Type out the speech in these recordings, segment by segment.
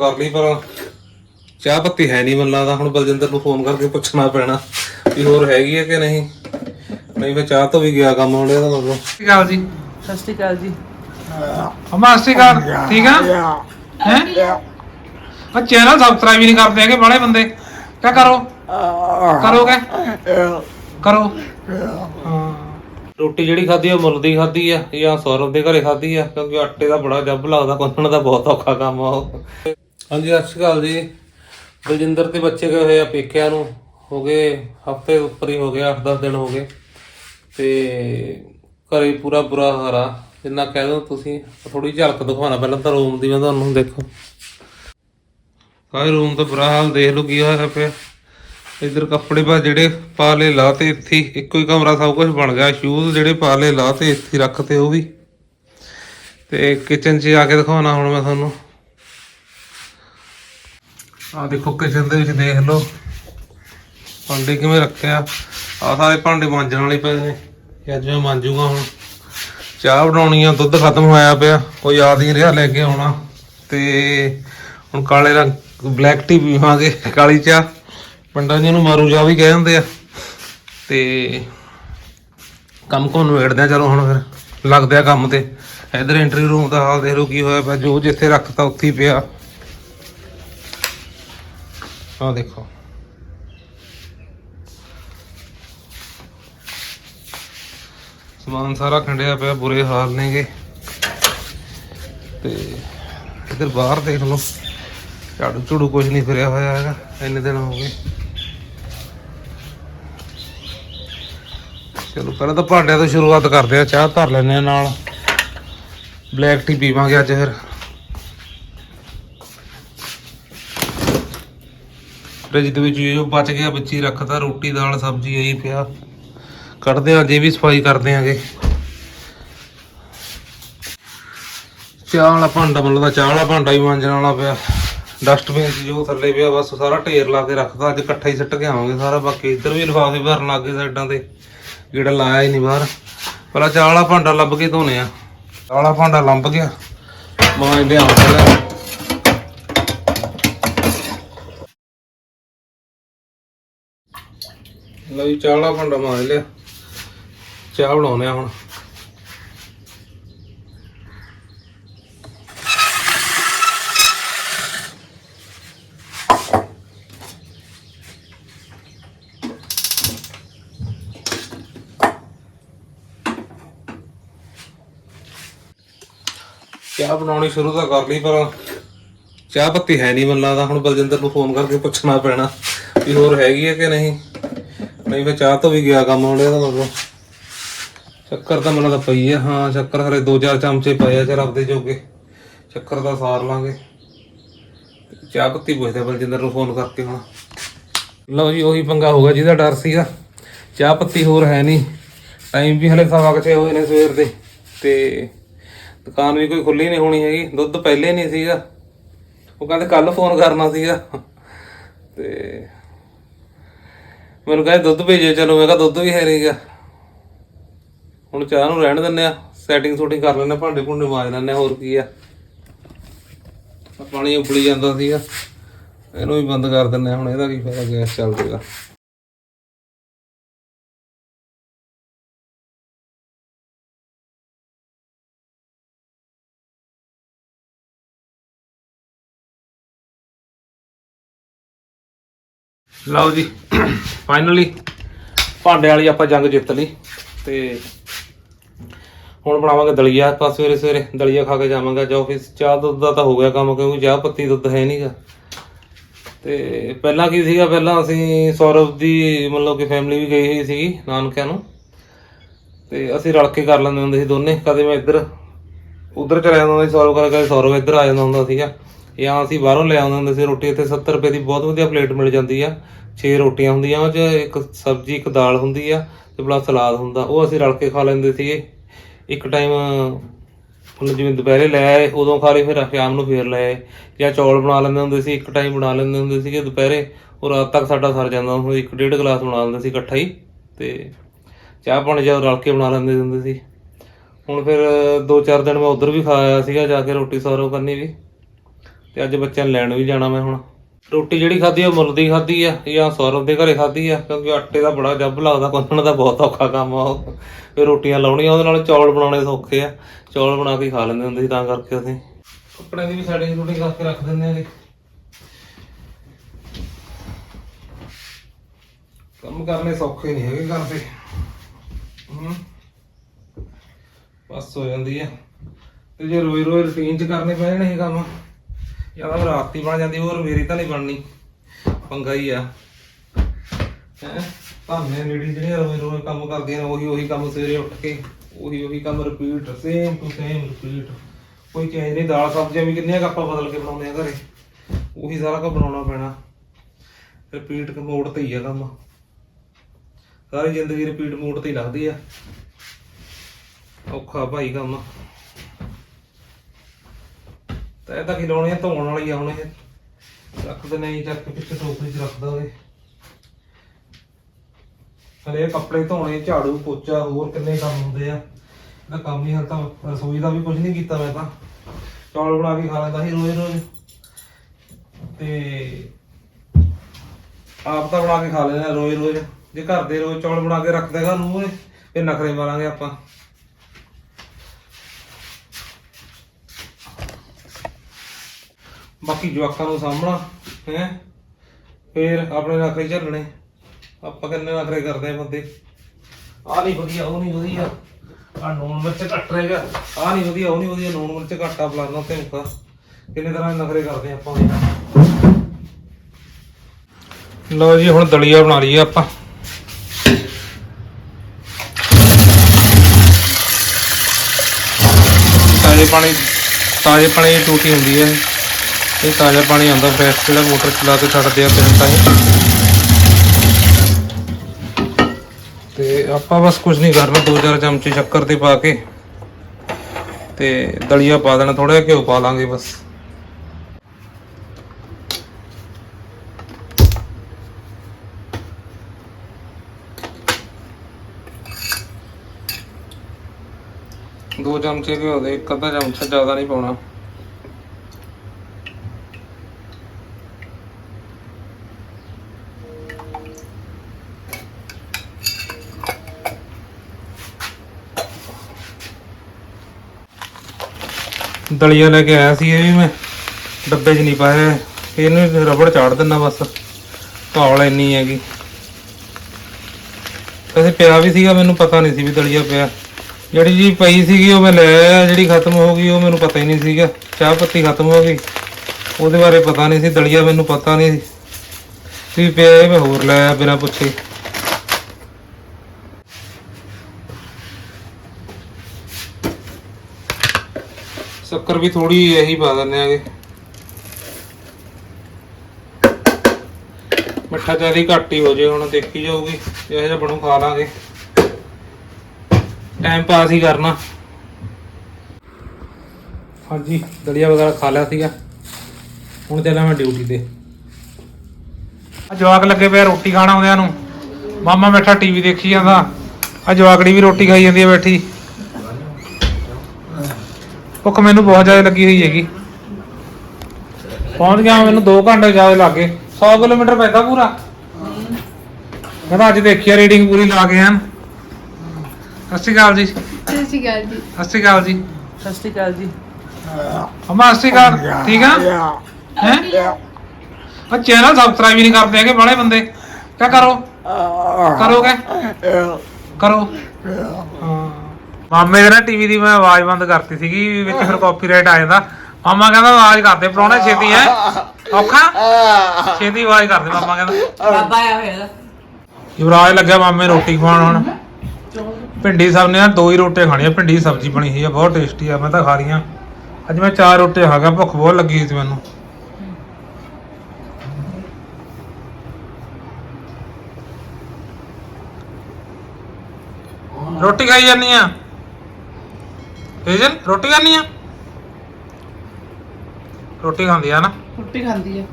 ਕਰ ਲਈ ਪਰ ਚਾਹ ਪੱਤੀ ਹੈ ਨਹੀਂ ਮੈਨੂੰ ਲੱਗਦਾ। ਹੁਣ ਬਲਜਿੰਦਰ ਨੂੰ ਫੋਨ ਕਰਕੇ ਪੁੱਛਣਾ ਪੈਣਾ ਵੀ ਹੋਰ ਹੈਗੀ ਹੈ ਕਿ ਨਹੀਂ। ਨਹੀਂ ਫਿਰ ਚਾਹ ਤੋਂ ਵੀ ਗਿਆ ਕੰਮ ਉਹਦੇ ਦਾ ਮਤਲਬ ਸਤਿ ਸ਼੍ਰੀ ਅਕਾਲ ਜੀ। ਸਤਿ ਸ਼੍ਰੀ ਅਕਾਲ ਜੀ। ਅਮਾ ਸਤਿ ਸ਼੍ਰੀ ਅਕਾਲ। ਠੀਕ ਆ? ਹੈ। ਉਹ ਚੈਨਲ ਸਬਸਕ੍ਰਾਈਬ ਹੀ ਨਹੀਂ ਕਰਦੇ ਹੈਗੇ ਬੜੇ ਬੰਦੇ। ਕਿਆ ਕਰੋ? ਕਰੋਗੇ ਕਰੋ। ਰੋਟੀ ਜਿਹੜੀ ਖਾਧੀ ਉਹ ਮੁੱਲ ਦੀ ਖਾਧੀ ਆ ਜਾਂ ਸੌਰਵ ਦੇ ਘਰੇ ਖਾਧੀ ਆ ਕਿਉਂਕਿ ਆਟੇ ਦਾ ਬੜਾ ਜੱਬ ਲੱਗਦਾ ਕੋਨਣ ਦਾ ਬਹੁਤ ਔਖਾ ਕੰਮ ਆ ਉਹ। ਹਾਂਜੀ ਸਤਿ ਸ਼੍ਰੀ ਅਕਾਲ ਜੀ। ਬਲਜਿੰਦਰ ਤੇ ਬੱਚੇ ਗਏ ਹੋਏ ਆ ਪੇਕਿਆਂ ਨੂੰ। ਹੋ ਗਏ ਹਫ਼ਤੇ ਉੱਪਰ ਹੀ ਹੋ ਗਿਆ 8-10 ਦਿਨ ਹੋ ਗਏ। ਤੇ ਘਰੇ ਪੂਰਾ ਬੁਰਾ ਹਾਰਾ ਜਿੰਨਾ ਕਹਿ ਦੋ ਤੁਸੀਂ ਥੋੜੀ ਝਲਕ ਦਿਖਾਉਣਾ ਪਹਿਲਾਂ ਤਾਂ ਰੂਮ ਦੀ ਮੈਂ ਤੁਹਾਨੂੰ ਦੇਖੋ। ਸਾਰੇ ਰੂਮ ਦਾ ਬੁਰਾ ਹਾਲ ਦੇਖ ਲਓ ਕੀ ਹੋਇਆ ਪਿਆ। ਇਧਰ ਕੱਪੜੇ ਪਾ ਜਿਹੜੇ ਪਾ ਲਏ ਲਾਤੇ ਇੱਥੇ ਹੀ, ਇੱਕੋ ਹੀ ਕਮਰਾ ਸਭ ਕੁਝ ਬਣ ਗਿਆ। ਸ਼ੂਜ਼ ਜਿਹੜੇ ਪਾ ਲਏ ਲਾਤੇ ਇੱਥੇ ਹੀ ਰੱਖ ਤੇ ਉਹ ਵੀ। ਤੇ ਕਿਚਨ 'ਚ ਜਾ ਕੇ ਦਿਖਾਉਣਾ ਹੁਣ ਮੈਂ ਤੁਹਾਨੂੰ। ਆ ਦੇਖੋ ਕਿਚਨ ਦੇ ਵਿੱਚ ਦੇਖ ਲਓ। ਭਾਂਡੇ ਕਿਵੇਂ ਰੱਖਿਆ ਆ। ਸਾਰੇ ਭਾਂਡੇ ਮਾਂਜਣ ਵਾਲੇ ਪਏ ਨੇ। ਇਹ ਅੱਜ ਮੈਂ ਮਾਂਜੂਗਾ ਹੁਣ। ਚਾਹ ਬਣਾਉਣੀ ਆ, ਦੁੱਧ ਖਤਮ ਹੋਇਆ ਪਿਆ। ਕੋਈ ਯਾਦ ਨਹੀਂ ਰਿਹਾ ਲੈ ਕੇ ਆਉਣਾ। ਤੇ ਹੁਣ ਕਾਲੇ ਰੰਗ, ਬਲੈਕ ਟੀ ਪੀਵਾਂਗੇ ਕਾਲੀ ਚਾਹ। ਪਿੰਡਾਂ 'ਚ ਇਹਨੂੰ ਮਾਰੂ ਚਾਹ ਵੀ ਕਹਿ ਦਿੰਦੇ ਆ। ਤੇ ਕੰਮ ਕੋ ਨਵੇੜਦੇ ਆ, ਚਲੋ ਹੁਣ ਫਿਰ। ਲੱਗਦੇ ਆ ਕੰਮ ਤੇ। ਇਧਰ ਐਂਟਰੀ ਰੂਮ ਦਾ ਹਾਲ ਦੇਖ ਲਓ ਕੀ ਹੋਇਆ ਪਿਆ। ਜੋ ਜਿੱਥੇ ਰੱਖਤਾ ਉੱਥੇ ਹੀ ਪਿਆ। ਆਹ ਦੇਖੋ। ਸਮਾਨ ਸਾਰਾ ਖੰਡਿਆ ਪਿਆ, ਬੁਰੇ ਹਾਲ ਨੇਗੇ। ਤੇ ਇਧਰ ਬਾਹਰ ਦੇਖ ਲਓ। ਝਾੜੂ ਝੂੜੂ ਕੁਝ ਨਹੀਂ ਫਿਰਿਆ ਹੋਇਆ ਹੈਗਾ, ਇੰਨੇ ਦਿਨ ਹੋ ਗਏ। ਚਲੋ, ਪਹਿਲਾਂ ਤਾਂ ਭਾਂਡਿਆਂ ਤੋਂ ਸ਼ੁਰੂਆਤ ਕਰਦੇ ਆ, ਚਾਹ ਧਰ ਲੈਂਦੇ ਆ ਨਾਲ। ਬਲੈਕ ਟੀ ਪੀਵਾਂਗੇ ਅੱਜ ਫਿਰ। ਫ੍ਰਿਜ ਦੇ ਵਿੱਚ ਜੋ ਬਚ ਗਿਆ, ਵਿੱਚ ਹੀ ਰੱਖਤਾ, ਰੋਟੀ, ਦਾਲ, ਸਬਜ਼ੀ, ਇਹੀ ਪਿਆ। ਕੱਢਦੇ ਆ ਜੇ ਵੀ ਸਫ਼ਾਈ ਕਰਦੇ ਆਂਗੇ ਚਾਹ ਵਾਲਾ ਭਾਂਡਾ, ਮਤਲਬ ਦਾ ਚਾਹ ਵਾਲਾ ਭਾਂਡਾ ਹੀ ਮਾਂਜਣ ਵਾਲਾ ਪਿਆ। ਡਸਟਬਿਨ 'ਚ ਜੋ ਥੱਲੇ ਪਿਆ, ਬਸ ਸਾਰਾ ਢੇਰ ਲਾ ਕੇ ਰੱਖਦਾ ਅੱਜ ਇਕੱਠਾ ਹੀ ਸਿੱਟ ਕੇ ਆਵਾਂਗੇ ਸਾਰਾ, ਬਾਕੀ ਇੱਧਰ ਵੀ ਲਿਫਾਫੇ ਭਰਨ ਲੱਗੇ ਸਾਈਡਾਂ ਤੇ। ਜਿਹੜਾ ਲਾਇਆ ਹੀ ਨਹੀਂ ਬਾਹਰ। ਪਹਿਲਾਂ ਚਾਹ ਵਾਲਾ ਭਾਂਡਾ ਲੱਭ ਕੇ ਧੋਨੇ ਆ। ਚਾਹ ਵਾਲਾ ਭਾਂਡਾ ਲੰਬ ਗਿਆ। ਮਾਂ ਲਿਆਉਂ ਪਹਿਲਾਂ ਲਓ ਜੀ, ਚਾਹ ਵਾਲਾ ਭਾਂਡਾ ਮਾਰ ਲਿਆ। ਚਾਹ ਬਣਾਉਨੇ ਆ ਹੁਣ। ਚਾਹ ਬਣਾਉਣੀ ਸ਼ੁਰੂ ਤਾਂ ਕਰ ਲਈ, ਪਰ ਚਾਹ ਪੱਤੀ ਹੈ ਨਹੀਂ ਮੈਨੂੰ ਲੱਗਦਾ। ਹੁਣ ਬਲਜਿੰਦਰ ਨੂੰ ਫੋਨ ਕਰਕੇ ਪੁੱਛਣਾ ਪੈਣਾ ਵੀ ਹੋਰ ਹੈਗੀ ਹੈ ਕਿ ਨਹੀਂ। ਨਹੀਂ ਫਿਰ ਚਾਹ ਤੋਂ ਵੀ ਗਿਆ ਕੰਮ ਉਹਦੇ ਦਾ ਮਤਲਬ ਸ਼ੱਕਰ ਤਾਂ ਮੈਨੂੰ ਤਾਂ ਪਈ ਆ, ਹਾਂ ਸ਼ੱਕਰ ਹਰੇ 2-4 ਚਮਚੇ ਪਏ ਆ ਚਲ ਆਪਦੇ ਜੋਗੇ। ਸ਼ੱਕਰ ਦਾ ਸਾਰ ਲਾਂਗੇ। ਚਾਹ ਪੱਤੀ ਪੁੱਛਦੇ ਬਲਜਿੰਦਰ ਨੂੰ ਫੋਨ ਕਰਕੇ ਹੁਣ। ਲਓ ਜੀ, ਉਹੀ ਪੰਗਾ ਹੋਗਾ ਜਿਹਦਾ ਡਰ ਸੀਗਾ। ਚਾਹ ਪੱਤੀ ਹੋਰ ਹੈ ਨਹੀਂ। ਟਾਈਮ ਵੀ ਹਲੇ ਸਵਾ ਕੁ ਹੋਏ ਨੇ ਸਵੇਰ ਦੇ। ਤੇ ਦੁਕਾਨ ਵੀ ਕੋਈ ਖੁੱਲੀ ਨਹੀਂ ਹੋਣੀ ਹੈਗੀ। ਦੁੱਧ ਪਹਿਲੇ ਨਹੀਂ ਸੀਗਾ। ਉਹ ਕਹਿੰਦੇ ਕੱਲ ਫੋਨ ਕਰਨਾ ਸੀਗਾ। ਤੇ ਮੈਨੂੰ ਕਹਿੰਦੇ ਦੁੱਧ ਭੇਜੋ ਚਲੋ ਮੈਂ ਕਿਹਾ ਦੁੱਧ ਵੀ ਹੈ ਨਹੀਂਗਾ। ਹੁਣ ਚਾਹ ਨੂੰ ਰਹਿਣ ਦਿੰਨੇ ਆ ਸੈਟਿੰਗ ਸ਼ੂਟਿੰਗ ਕਰ ਲੈਣੇ ਭਾਂਡੇ ਭੁੰਡੇ ਮਾਜ ਲੈਣੇ ਹੋਰ ਕੀ ਆ। ਆਹ ਪਾਣੀ ਉਬਲੀ ਜਾਂਦਾ ਸੀਗਾ, ਇਹਨੂੰ ਵੀ ਬੰਦ ਕਰ ਦਿੰਨੇ ਆ, ਹੁਣ ਇਹਦਾ ਕੀ ਫਾਇਦਾ, ਗੈਸ ਚੱਲ ਜੇਗਾ ਲਓ ਜੀ ਫਾਈਨਲੀ ਭਾਂਡੇ ਵਾਲੀ ਆਪਾਂ ਜੰਗ ਜਿੱਤ ਲਈ ਤੇ ਹੁਣ ਬਣਾਵਾਂਗੇ ਦਲੀਆ, ਆਪਾਂ ਸਵੇਰੇ ਸਵੇਰੇ ਦਲੀਆ ਖਾ ਕੇ ਜਾਵਾਂਗੇ ਜਾਂ ਆਫਿਸ ਚਾਹ ਦੁੱਧ ਦਾ ਤਾਂ ਹੋ ਗਿਆ ਕੰਮ ਕਿਉਂਕਿ ਚਾਹ ਪੱਤੀ ਦੁੱਧ ਹੈ ਨਹੀਂਗਾ ਤੇ ਪਹਿਲਾਂ ਕੀ ਸੀਗਾ, ਪਹਿਲਾਂ ਅਸੀਂ ਸੌਰਵ ਦੀ ਮਤਲਬ ਕਿ ਫੈਮਿਲੀ ਵੀ ਗਈ ਹੋਈ ਸੀਗੀ ਨਾਨਕਿਆਂ ਨੂੰ। ਤੇ ਅਸੀਂ ਰਲ ਕੇ ਕਰ ਲੈਂਦੇ ਹੁੰਦੇ ਸੀ ਦੋਨੇ, ਕਦੇ ਮੈਂ ਇੱਧਰ, ਉਧਰ ਚਲਾ ਜਾਂਦਾ ਹੁੰਦਾ ਸੀ, ਸੌਰਵ ਕਰਕੇ ਸੌਰਵ ਇੱਧਰ ਆ ਜਾਂਦਾ ਹੁੰਦਾ ਸੀਗਾ। ਜਾਂ ਅਸੀਂ ਬਾਹਰੋਂ ਲੈ ਆਉਂਦੇ ਹੁੰਦੇ ਸੀ ਰੋਟੀ, ਇੱਥੇ 70 ਰੁਪਏ ਦੀ ਬਹੁਤ ਵਧੀਆ ਪਲੇਟ ਮਿਲ ਜਾਂਦੀ ਆ। 6 ਰੋਟੀਆਂ ਹੁੰਦੀਆਂ, ਉਹ 'ਚ ਇੱਕ ਸਬਜ਼ੀ, ਇੱਕ ਦਾਲ ਹੁੰਦੀ ਆ ਤੇ ਪਲੱਸ ਸਲਾਦ ਹੁੰਦਾ, ਉਹ ਅਸੀਂ ਰਲ ਕੇ ਖਾ ਲੈਂਦੇ ਸੀਗੇ। ਇੱਕ ਟਾਈਮ ਹੁਣ ਜਿਵੇਂ ਦੁਪਹਿਰੇ ਲੈ ਆਏ, ਉਦੋਂ ਖਾ ਲਈ ਫਿਰ ਸ਼ਾਮ ਨੂੰ ਫੇਰ ਲੈ ਆਏ। ਜਾਂ ਚੌਲ ਬਣਾ ਲੈਂਦੇ ਹੁੰਦੇ ਸੀ, ਇੱਕ ਟਾਈਮ ਬਣਾ ਲੈਂਦੇ ਹੁੰਦੇ ਸੀਗੇ ਦੁਪਹਿਰੇ। ਉਹ ਰਾਤ ਤੱਕ ਸਾਡਾ ਸਰ ਜਾਂਦਾ ਹੁੰਦਾ ਇੱਕ ਡੇਢ ਗਲਾਸ ਬਣਾ ਲੈਂਦੇ ਸੀ ਇਕੱਠਾ ਹੀ। ਤੇ ਚਾਹ ਪਾਣੀ ਜਦੋਂ ਰਲ ਕੇ ਬਣਾ ਲੈਂਦੇ ਹੁੰਦੇ ਸੀ। ਹੁਣ ਫਿਰ ਦੋ ਚਾਰ ਦਿਨ ਮੈਂ ਉਧਰ ਵੀ ਖਾਇਆ ਸੀਗਾ, ਜਾ ਕੇ ਰੋਟੀ ਸਰਵ ਕਰਨੀ ਵੀ। ਤੇ ਅੱਜ ਬੱਚਿਆਂ ਨੂੰ ਲੈਣ ਵੀ ਜਾਣਾ ਮੈਂ ਹੁਣ। ਰੋਟੀ ਜਿਹੜੀ ਖਾਧੀ ਆ ਮੁੱਲ ਦੀ ਖਾਧੀ ਆ, ਜਾਂ ਸੌਰਵ ਦੇ ਘਰੇ ਖਾਧੀ ਆ, ਕਿਉਂਕਿ ਆਟੇ ਦਾ ਬੜਾ ਜੱਬ ਲੱਗਦਾ ਬੰਨਣ ਦਾ ਬਹੁਤ ਔਖਾ ਕੰਮ ਆ ਉਹ। ਫਿਰ ਰੋਟੀਆਂ ਲਾਉਣੀਆਂ, ਉਹਦੇ ਨਾਲ ਚੌਲ ਬਣਾਉਣੇ ਸੌਖੇ ਆ। ਚੌਲ ਬਣਾ ਕੇ ਖਾ ਲੈਂਦੇ ਹੁੰਦੇ ਸੀ, ਤਾਂ ਕਰਕੇ ਅਸੀਂ। ਕੱਪੜੇ ਦੀ ਵੀ ਸਾਡੀ ਰੋਟੀ ਕਰਕੇ ਰੱਖ ਦਿੰਦੇ ਆਗੇ ਕੰਮ ਕਰਨੇ ਸੌਖੇ ਨਹੀਂ ਹੈਗੇ ਘਰ ਦੇ। ਹਮ। ਬਸ ਹੋ ਜਾਂਦੀ ਆ। ਤੇ ਜੇ ਰੋਜ਼ ਰੋਜ਼ ਰੁਟੀਨ ਚ ਕਰਨੇ ਪੈ ਜਾਣੇ ਇਹ ਕੰਮ। ਜਾਂ ਤਾਂ ਬਣ ਜਾਂਦੀ, ਹੋਰ ਮੇਰੀ ਤਾਂ ਨਹੀਂ ਬਣਨੀ। ਪੰਗਾ ਹੀ ਆ। ਹੈ? ਭਾਵੇਂ ਲੇਡੀ ਜਿਹੜੀਆਂ ਰੋਜ਼ ਰੋਜ਼ ਕੰਮ ਕਰਦੀਆਂ ਉਹੀ ਉਹੀ ਕੰਮ ਸਵੇਰੇ ਉੱਠ ਕੇ, ਉਹੀ ਉਹੀ ਕੰਮ repeat same to same repeat ਕੋਈ ਚੇਂਜ ਨਹੀਂ, ਦਾਲ ਸਬਜ਼ੀਆਂ ਵੀ ਕਿੰਨੀਆਂ ਕੁ ਆਪਾਂ ਬਦਲ ਕੇ ਬਣਾਉਂਦੇ ਆ ਘਰੇ। ਉਹੀ ਸਾਰਾ ਕੁਝ ਬਣਾਉਣਾ ਪੈਣਾ। ਰਿਪੀਟ ਮੋਡ ਤੇ ਹੀ ਆ ਕੰਮ। ਸਾਰੀ ਜ਼ਿੰਦਗੀ ਰਿਪੀਟ ਮੋਡ ਤੇ ਹੀ ਲੱਗਦੀ ਆ। ਔਖਾ ਭਾਈ ਕੰਮ। ਤਾਂ ਇਹ ਤਾਂ ਕੀ ਲਾਉਣੇ ਆ, ਧੋਣ ਵਾਲੀ ਆਉਣੇ ਹੁਣ ਇਹ। ਨਹੀਂ ਚੱਕ ਕੇ ਪਿੱਛੇ ਟੋਕਰੀ 'ਚ ਰੱਖਦਾ ਉਹਦੇ ਹਲੇ ਕੱਪੜੇ ਧੋਣੇ, ਝਾੜੂ, ਪੋਚਾ, ਹੋਰ ਕਿੰਨੇ ਕੰਮ ਹੁੰਦੇ ਆ। ਇਹਦਾ ਕੰਮ ਹੀ ਹਾਲ ਤਾਂ ਰਸੋਈ ਦਾ ਵੀ ਕੁਝ ਨਹੀਂ ਕੀਤਾ ਮੈਂ ਤਾਂ। ਚੌਲ ਬਣਾ ਕੇ ਖਾ ਲੈਂਦਾ ਸੀ ਰੋਜ਼ ਰੋਜ਼। ਤੇ ਆਪ ਤਾਂ ਬਣਾ ਕੇ ਖਾ ਲੈਂਦਾ ਰੋਜ਼ ਰੋਜ਼। ਜੇ ਘਰ ਦੇ ਰੋਜ਼ ਚੌਲ ਬਣਾ ਕੇ ਰੱਖਦੇ ਘਰ ਨੂੰ, ਫਿਰ ਨਖਰੇ ਮਾਰਾਂਗੇ ਆਪਾਂ। ਬਾਕੀ ਜਵਾਕਾਂ ਨੂੰ ਸਾਹਮਣਾ ਹੈ? ਫਿਰ ਆਪਣੇ ਨਖਰੇ ਝੱਲਣੇ। ਆਪਾਂ ਕਿੰਨੇ ਨਖਰੇ ਕਰਦੇ ਆ ਬੰਦੇ? ਆ ਨਹੀਂ ਵਧੀਆ, ਉਹ ਨਹੀਂ ਵਧੀਆ। ਆ ਨੂਣ ਮਿਰਚ ਘੱਟ ਰਹੇਗਾ ਆ ਨਹੀਂ ਵਧੀਆ, ਉਹ ਨਹੀਂ ਵਧੀਆ। ਨੂਣ ਮਿਰਚ ਘੱਟਾ ਫਲਾਣਾ ਤੇ ਮੁਕਾ ਕਿੰਨੇ ਤਰ੍ਹਾਂ ਦੇ ਨਖਰੇ ਕਰਦੇ ਆ ਆਪਾਂ ਲਓ ਜੀ, ਹੁਣ ਦਲੀਆ ਬਣਾ ਲਈਏ ਆਪਾਂ। ਤਾਜ਼ੇ ਪਾਣੀ ਤਾਜ਼ੇ ਪਾਣੀ ਦੀ ਟੂਟੀ ਹੁੰਦੀ ਹੈ। ਇਹ ਤਾਜ਼ਾ ਪਾਣੀ ਆਉਂਦਾ ਫਰੈਸ਼ ਜਿਹੜਾ ਮੋਟਰ ਚਲਾ ਕੇ ਛੱਡਦੇ ਆ ਤਿੰਨ ਟਾਈਮ ਤੇ ਆਪਾਂ ਬਸ ਕੁਝ ਨਹੀਂ ਕਰਨਾ, ਦੋ ਚਾਰ ਚਮਚੇ ਸ਼ੱਕਰ ਤੇ ਪਾ ਕੇ ਤੇ ਦਲੀਆ ਪਾ ਦੇਣਾ ਥੋੜਾ ਜਿਹਾ ਘਿਓ ਪਾ ਲਾਂਗੇ ਬਸ। ਦੋ ਚਮਚੇ ਘਿਓ ਦੇ, ਇੱਕ ਅੱਧਾ ਚਮਚਾ ਜ਼ਿਆਦਾ ਨਹੀਂ ਪਾਉਣਾ। ਦਲੀਆ ਲੈ ਕੇ ਆਇਆ ਸੀ, ਇਹ ਵੀ ਮੈਂ ਡੱਬੇ 'ਚ ਨਹੀਂ ਪਾਇਆ। ਇਹਨੂੰ ਰਬੜ ਚਾੜ ਦਿੰਨਾ ਬਸ। ਘਾਲ ਇੰਨੀ ਹੈਗੀ। ਵੈਸੇ ਪਿਆ ਵੀ ਸੀਗਾ, ਮੈਨੂੰ ਪਤਾ ਨਹੀਂ ਸੀ ਵੀ ਦਲੀਆ ਪਿਆ। ਜਿਹੜੀ ਜੀ ਪਈ ਸੀਗੀ, ਉਹ ਮੈਂ ਲੈ ਆਇਆ। ਜਿਹੜੀ ਖਤਮ ਹੋ ਗਈ, ਉਹ ਮੈਨੂੰ ਪਤਾ ਹੀ ਨਹੀਂ ਸੀਗਾ। ਚਾਹ ਪੱਤੀ ਖਤਮ ਹੋ ਗਈ। ਉਹਦੇ ਬਾਰੇ ਪਤਾ ਨਹੀਂ ਸੀ। ਦਲੀਆ ਮੈਨੂੰ ਪਤਾ ਨਹੀਂ ਸੀ। ਪਿਆ ਇਹ ਮੈਂ ਹੋਰ ਲੈ ਆਇਆ ਬਿਨਾਂ ਪੁੱਛੇ। ਸ਼ੱਕਰ ਵੀ ਥੋੜੀ ਇਹੀ ਪਾ ਦਿੰਦੇ ਆਗੇ। ਮਿੱਠਾ ਜ਼ਿਆਦਾ ਘੱਟ ਹੀ ਹੋ ਜੇ, ਹੁਣ ਦੇਖੀ ਜਾਊਗੀ ਜਿਹੋ ਜਿਹਾ ਬਣੂ ਖਾ ਲਾਂਗੇ। ਟਾਈਮ ਪਾਸ ਹੀ ਕਰਨਾ। ਹਾਂਜੀ, ਦਲੀਆ ਵਗੈਰਾ ਖਾ ਲਿਆ ਸੀਗਾ। ਹੁਣ ਚੱਲਾਂ ਮੈਂ ਡਿਊਟੀ ਤੇ। ਆ ਜਵਾਕ ਲੱਗੇ ਪਿਆ ਰੋਟੀ ਖਾਣ ਆਉਂਦਿਆਂ ਨੂੰ। ਮਾਮਾ ਬੈਠਾ ਟੀਵੀ ਦੇਖੀ ਜਾਂਦਾ। ਆ ਜਵਾਕੜੀ ਵੀ ਰੋਟੀ ਖਾਈ ਜਾਂਦੀ ਹੈ ਬੈਠੀ। ਭੁੱਖ ਮੈਨੂੰ ਬਹੁਤ ਜ਼ਿਆਦਾ ਲੱਗੀ ਹੋਈ ਹੈਗੀ। ਪਹੁੰਚ ਗਿਆ ਮੈਨੂੰ 2 ਘੰਟੇ ਜ਼ਿਆਦਾ ਲੱਗੇ। 100 ਕਿਲੋਮੀਟਰ ਪੈਂਦਾ ਪੂਰਾ। ਮੈਂ ਤਾਂ ਅੱਜ ਦੇਖਿਆ ਰੀਡਿੰਗ ਪੂਰੀ ਲਾ ਕੇ ਹਨ ਸਤਿ ਸ਼੍ਰੀ ਅਕਾਲ ਜੀ। ਸਤਿ ਸਤਿ ਸ਼੍ਰੀ ਅਕਾਲ ਜੀ। ਸ਼੍ਰੀ ਅਕਾਲ ਜੀ। ਸਤਿ ਸ਼੍ਰੀ ਅਕਾਲ ਜੀ। ਅਮਾ ਸਤਿ ਸ਼੍ਰੀ ਅਕਾਲ। ਠੀਕ ਆ? ਹੈ? ਆ ਚੈਨਲ ਸਬਸਕ੍ਰਾਈਬ ਹੀ ਨਹੀਂ ਕਰਦੇ ਹੈਗੇ ਬੜੇ ਬੰਦੇ। ਕਿਆ ਕਰੋ? ਕਰੋਗੇ? ਕਰੋ। ਹਾਂ। ਮਾਮੇ ਦੇ ਨਾ ਟੀਵੀ ਦੀ ਮੈਂ ਆਵਾਜ਼ ਬੰਦ ਕਰਤੀ ਸੀਗੀ ਵੀ ਵਿੱਚ ਫਿਰ ਕਾਪੀਰਾਈਟ ਆ ਜਾਂਦਾ। ਮਾਮਾ ਕਹਿੰਦਾ ਆਵਾਜ਼ ਕਰਦੇ ਪ੍ਰਾਹੁਣੇ ਛੇਤੀ ਹੈ ਔਖਾ? ਛੇਤੀ ਆਵਾਜ਼ ਕਰਦੇ ਮਾਮਾ ਕਹਿੰਦਾ। ਬਾਬਾ ਆਇਆ ਹੋਇਆ। ਯੁਵਰਾਜ ਲੱਗਿਆ ਮਾਮੇ ਰੋਟੀ ਖਵਾਉਣ ਹੁਣ। ਭਿੰਡੀ ਸਭ ਨੇ ਨਾ ਦੋ ਹੀ ਰੋਟੀਆਂ ਖਾਣੀਆਂ ਭਿੰਡੀ ਦੀ ਸਬਜ਼ੀ ਬਣੀ ਹੋਈ ਆ ਬਹੁਤ ਟੇਸਟੀ ਆ ਮੈਂ ਤਾਂ ਖਾ ਰਹੀਆਂ। ਅੱਜ ਮੈਂ ਚਾਰ ਰੋਟੀਆਂ ਖਾ ਗਿਆ ਭੁੱਖ ਬਹੁਤ ਲੱਗੀ ਸੀ ਮੈਨੂੰ। ਰੋਟੀ ਖਾਈ ਜਾਨੀ ਆ? ਹੇਜਲ ਰੋਟੀ ਖਾਣੀ ਆ? ਰੋਟੀ ਖਾਂਦੀ ਆ ਨਾ? ਰੋਟੀ ਖਾਂਦੀ ਆ।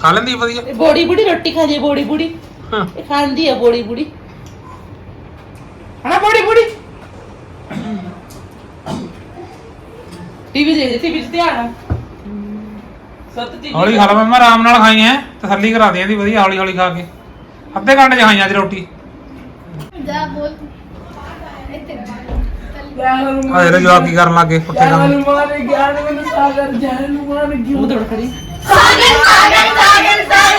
ਖਾ ਲੈਂਦੀ ਆ ਵਧੀਆ? ਇਹ ਬੋੜੀ ਬੁੜੀ ਰੋਟੀ ਖਾਂਦੀ ਆ ਬੋੜੀ ਬੁੜੀ। ਹਾਂ। ਇਹ ਖਾਂਦੀ ਆ ਬੋੜੀ ਬੁੜੀ। ਹਾਂ ਬੋੜੀ ਬੁੜੀ? ਟੀਵੀ ਦੇਖ ਟੀਵੀ ਤੇ ਧਿਆਨ ਆ। ਸੱਤ ਚੀਜ਼ ਹੌਲੀ ਖਾ ਲਾ ਮੈਂ ਆਰਾਮ ਨਾਲ ਖਾਈ ਐ ਤਸੱਲੀ ਕਰਾ ਦੇ ਇਹਦੀ ਵਧੀਆ ਹੌਲੀ ਹੌਲੀ ਖਾ ਕੇ। ਅੱਧੇ ਘੰਟੇ ਚ ਖਾਈ ਅੱਜ ਰੋਟੀ। ਜਾ ਬੋਲ। ਹਾਏ ਰੇ ਜਵਾਬ ਕੀ ਕਰਨ ਲੱਗੇ? ਪੁੱਠੇ ਕੰਮ। ਮਾਰੇ ਗਿਆਨ ਮੈਨੂੰ ਸਾਗਰ ਜੈਨ ਨੂੰ ਮਾਰ ਗਿਉਂ ਦੜ ਖੜੀ। ਸਾਗਰ ਸਾਗਰ ਸਾਗਰ।